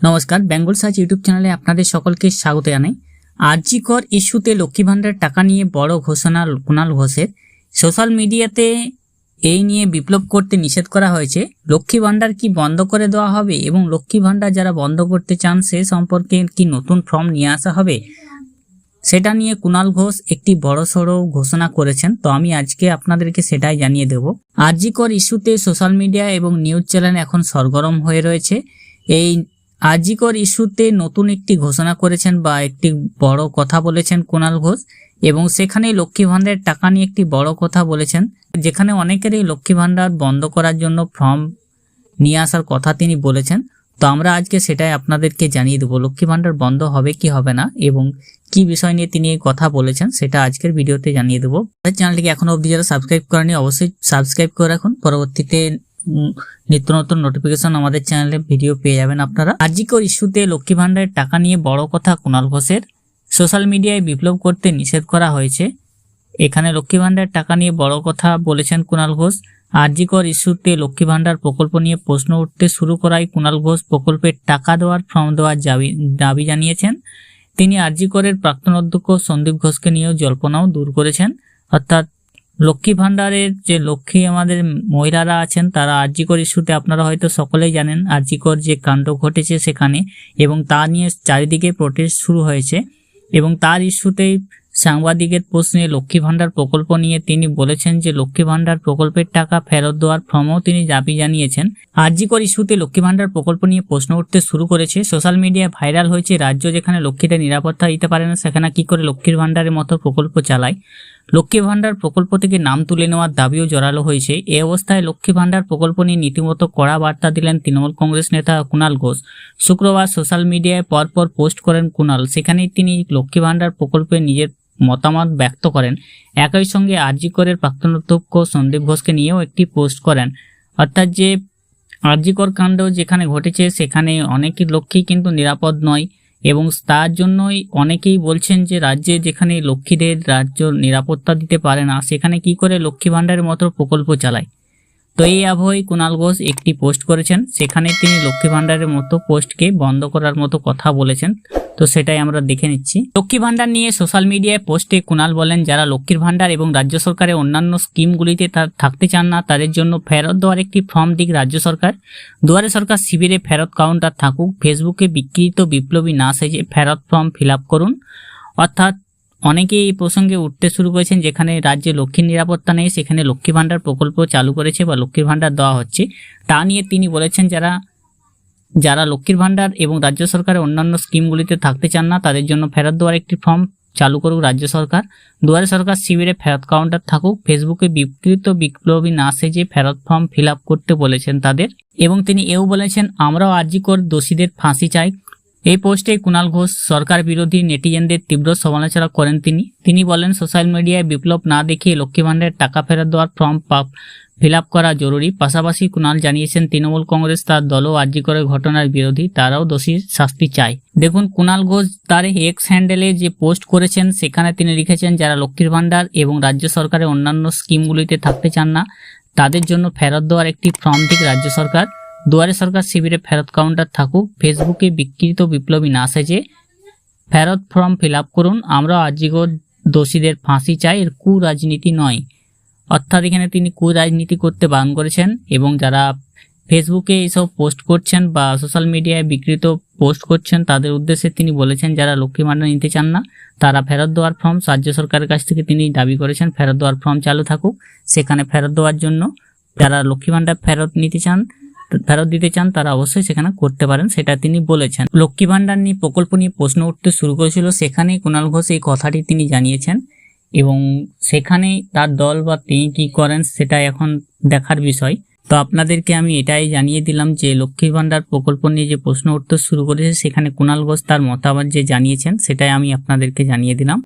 নমস্কার, Bengal search YouTube চ্যানেলে আপনাদের সকলকে স্বাগত জানাই। আরজিকর ইস্যুতে লক্ষ্মী ভাণ্ডার টাকা নিয়ে বড় ঘোষণা কুণাল ঘোষের। সোশ্যাল মিডিয়াতে এই নিয়ে বিপ্লব করতে নিষেধ করা হয়েছে। লক্ষ্মী ভাণ্ডার কি বন্ধ করে দেওয়া হবে এবং লক্ষ্মী ভাণ্ডার যারা বন্ধ করতে চান, সে সম্পর্কে কি নতুন ফর্ম নিয়ে আসা হবে? সেটা নিয়ে কুণাল ঘোষ একটি বড়সড় ঘোষণা করেছেন। তো আমি আজকে আপনাদেরকে সেটাই জানিয়ে দেব। আরজিকর ইস্যুতে সোশ্যাল মিডিয়া এবং নিউজ চ্যানেল এখন সরগরম হয়ে রয়েছে। এই আজিকর ইস্যুতে নতুন একটি ঘোষণা করেছেন বা একটি বড় কথা বলেছেন কুণাল ঘোষ, এবং সেখানে লক্ষ্মী ভাণ্ডারের টাকা নিয়ে একটি বড় কথা বলেছেন, যেখানে অনেকেরই লক্ষ্মী ভাণ্ডার বন্ধ করার জন্য ফর্ম নিয়ে আসার কথা তিনি বলেছেন। তো আমরা আজকে সেটাই আপনাদেরকে জানিয়ে দেবো, লক্ষ্মী ভাণ্ডার বন্ধ হবে কি হবে না, এবং কি বিষয় নিয়ে তিনি এই কথা বলেছেন সেটা আজকের ভিডিওতে জানিয়ে দেবো। চ্যানেলটিকে এখনও অবধি যারা সাবস্ক্রাইব করেনি অবশ্যই সাবস্ক্রাইব করে রাখুন। পরবর্তীতে নিত্য নতুন নোটিফিকেশন আমাদের চ্যানেলে ভিডিও পেয়ে যাবেন আপনারা। আর্জিকর ইস্যুতে লক্ষ্মী ভাণ্ডারের টাকা নিয়ে বড় কথা কুণাল ঘোষের। সোশ্যাল মিডিয়ায় বিপ্লব করতে নিষেধ করা হয়েছে। এখানে লক্ষ্মী ভাণ্ডারের টাকা নিয়ে বড় কথা বলেছেন কুণাল ঘোষ। আরজিকর ইস্যুতে লক্ষ্মী ভাণ্ডার প্রকল্প নিয়ে প্রশ্ন উঠতে শুরু করায় কুণাল ঘোষ প্রকল্পের টাকা দেওয়ার ফর্ম দেওয়ার দাবি জানিয়েছেন। তিনি আরজিকরের প্রাক্তন অধ্যক্ষ সন্দীপ ঘোষকে নিয়েও জল্পনাও দূর করেছেন। অর্থাৎ লক্ষ্মী ভাণ্ডারের যে লক্ষ্মী আমাদের মহিলারা আছেন, তারা আরজিকর ইস্যুতে আপনারা হয়তো সকলেই জানেন, আরজিকর যে কাণ্ড ঘটেছে সেখানে এবং তা নিয়ে চারিদিকে প্রোটেস্ট শুরু হয়েছে এবং তার ইস্যুতেই সাংবাদিকের প্রশ্নে লক্ষ্মী ভাণ্ডার প্রকল্প নিয়ে তিনি বলেছেন যে লক্ষ্মী ভাণ্ডার প্রকল্পের টাকা ফেরত দেওয়ার ফর্মও তিনি দাবি জানিয়েছেন। আরজিকর ইস্যুতে লক্ষ্মী ভাণ্ডার প্রকল্প নিয়ে প্রশ্ন উঠতে শুরু করেছে। সোশ্যাল মিডিয়ায় ভাইরাল হয়েছে, রাজ্য যেখানে লক্ষ্মীদের নিরাপত্তা দিতে পারে না, সেখানে কি করে লক্ষ্মীর ভাণ্ডারের মতো প্রকল্প চালায়। লক্ষ্মী ভাণ্ডার প্রকল্প থেকে নাম তুলে নেওয়ার দাবিও জোরালো হয়েছে। এ অবস্থায় লক্ষ্মী ভাণ্ডার প্রকল্প নিয়ে নীতিমতো কড়া বার্তা দিলেন তৃণমূল কংগ্রেস নেতা কুণাল ঘোষ। শুক্রবার সোশ্যাল মিডিয়ায় পরপর পোস্ট করেন কুণাল। সেখানেই তিনি লক্ষ্মী ভাণ্ডার প্রকল্পে নিজের মতামত ব্যক্ত করেন। একই সঙ্গে আরজিকরের প্রাক্তন অধ্যক্ষ সন্দীপ ঘোষকে নিয়েও একটি পোস্ট করেন। অর্থাৎ যে আরজিকর কাণ্ড যেখানে ঘটেছে, সেখানে অনেক লক্ষ্মী কিন্তু নিরাপদ নয়। এবং তার জন্যই অনেকেই বলছেন যে রাজ্যে যেখানে লক্ষ্মীদের রাজ্য নিরাপত্তা দিতে পারে না, সেখানে কি করে লক্ষ্মী ভাণ্ডারের মতো প্রকল্প চালায়? তো এই আবহাওয়ায় কুণাল ঘোষ একটি পোস্ট করেছেন। সেখানে তিনি লক্ষ্মী ভাণ্ডারের মতো পোস্টকে বন্ধ করার মতো কথা বলেছেন। তো সেটাই আমরা দেখে নিচ্ছি। লক্ষ্মী ভাণ্ডার নিয়ে সোশ্যাল মিডিয়ায় পোস্টে কুণাল বলেন, যারা লক্ষ্মীর ভাণ্ডার এবং রাজ্য সরকারের অন্যান্য স্কিমগুলিতে থাকতে চান না, তাদের জন্য ফেরত দেওয়ার একটি ফর্ম দিক রাজ্য সরকার। দুয়ারে সরকার শিবিরে ফেরত কাউন্টার থাকুক, ফেসবুকে বিকৃত বিপ্লবী না সেজে ফেরত ফর্ম ফিল করুন। অর্থাৎ অনেকেই এই প্রসঙ্গে উঠতে শুরু করেছেন, যেখানে রাজ্যে লক্ষ্মীর নিরাপত্তা নেই, সেখানে লক্ষ্মী ভাণ্ডার প্রকল্প চালু করেছে বা লক্ষ্মীর ভাণ্ডার দেওয়া হচ্ছে। তা নিয়ে তিনি বলেছেন, যারা যারা লক্ষ্মীর ভাণ্ডার এবং রাজ্য সরকারের অন্যান্য স্কিমগুলিতে থাকতে চান না, তাদের জন্য ফেরত দেওয়ার একটি ফর্ম চালু করুক রাজ্য সরকার। দুয়ারে সরকার শিবিরে ফেরত কাউন্টার থাকুক। ফেসবুকে বিকৃত বিপ্লবী না সেজে ফেরত ফর্ম ফিল করতে বলেছেন তাদের। এবং তিনি এও বলেছেন, আমরাও আর্জিকর দোষীদের ফাঁসি চাই। এই পোস্টে কুণাল ঘোষ সরকার বিরোধী নেটিজেনদের তীব্র সমালোচনা করেন তিনি। তিনি বলেন, সোশ্যাল মিডিয়ায় বিপ্লব না দেখিয়ে লক্ষ্মী ভাণ্ডারের টাকা ফেরত দেওয়ার ফর্ম ফিল করা জরুরি। পাশাপাশি কুণাল জানিয়েছেন, তৃণমূল কংগ্রেস তার দলও আর্যিকরের ঘটনার বিরোধী, তারাও দোষী শাস্তি চায়। দেখুন কুণাল ঘোষ তার এক্স হ্যান্ডেলে যে পোস্ট করেছেন, সেখানে তিনি লিখেছেন, যারা লক্ষ্মীর ভাণ্ডার এবং রাজ্য সরকারের অন্যান্য স্কিমগুলিতে থাকতে চান না, তাদের জন্য ফেরত দেওয়ার একটি ফর্ম ঠিক রাজ্য সরকার। দুয়ারে সরকার শিবিরে ফেরত কাউন্টার থাকুক। ফেসবুকে বিকৃত বিপ্লবী না সেজে ফেরত ফর্ম ফিল করুন। আমরা আজীবন দোষীদের ফাঁসি চাই, এর কু রাজনীতি নয়। অর্থাৎ এখানে তিনি কু রাজনীতি করতে বারণ করেছেন এবং যারা ফেসবুকে এইসব পোস্ট করছেন বা সোশ্যাল মিডিয়ায় বিকৃত পোস্ট করছেন, তাদের উদ্দেশ্যে তিনি বলেছেন, যারা লক্ষ্মী ভাণ্ডার নিতে চান না, তারা ফেরত দেওয়ার ফর্ম, রাজ্য সরকারের কাছ থেকে তিনি দাবি করেছেন, ফেরত দেওয়ার ফর্ম চালু থাকুক। সেখানে ফেরত দেওয়ার জন্য যারা লক্ষ্মী ভাণ্ডার ফেরত নিতে চান, ফেরত দিতে চান, তারা অবশ্যই সেখানে করতে পারেন, সেটা তিনি বলেছেন। লক্ষ্মী ভাণ্ডার নিয়ে প্রকল্প নিয়ে প্রশ্ন উঠতে শুরু করেছিল। সেখানেই কুণাল ঘোষ এই কথাটি তিনি জানিয়েছেন। এবং সেখানেই তার দল বা তিনি কি করেন সেটা এখন দেখার বিষয়। তো আপনাদেরকে আমি এটাই জানিয়ে দিলাম যে লক্ষ্মীর ভাণ্ডার প্রকল্প নিয়ে যে প্রশ্ন উত্তর শুরু করেছে, সেখানে কুণাল ঘোষ তার মতামত যে জানিয়েছেন, সেটাই আমি আপনাদেরকে জানিয়ে দিলাম।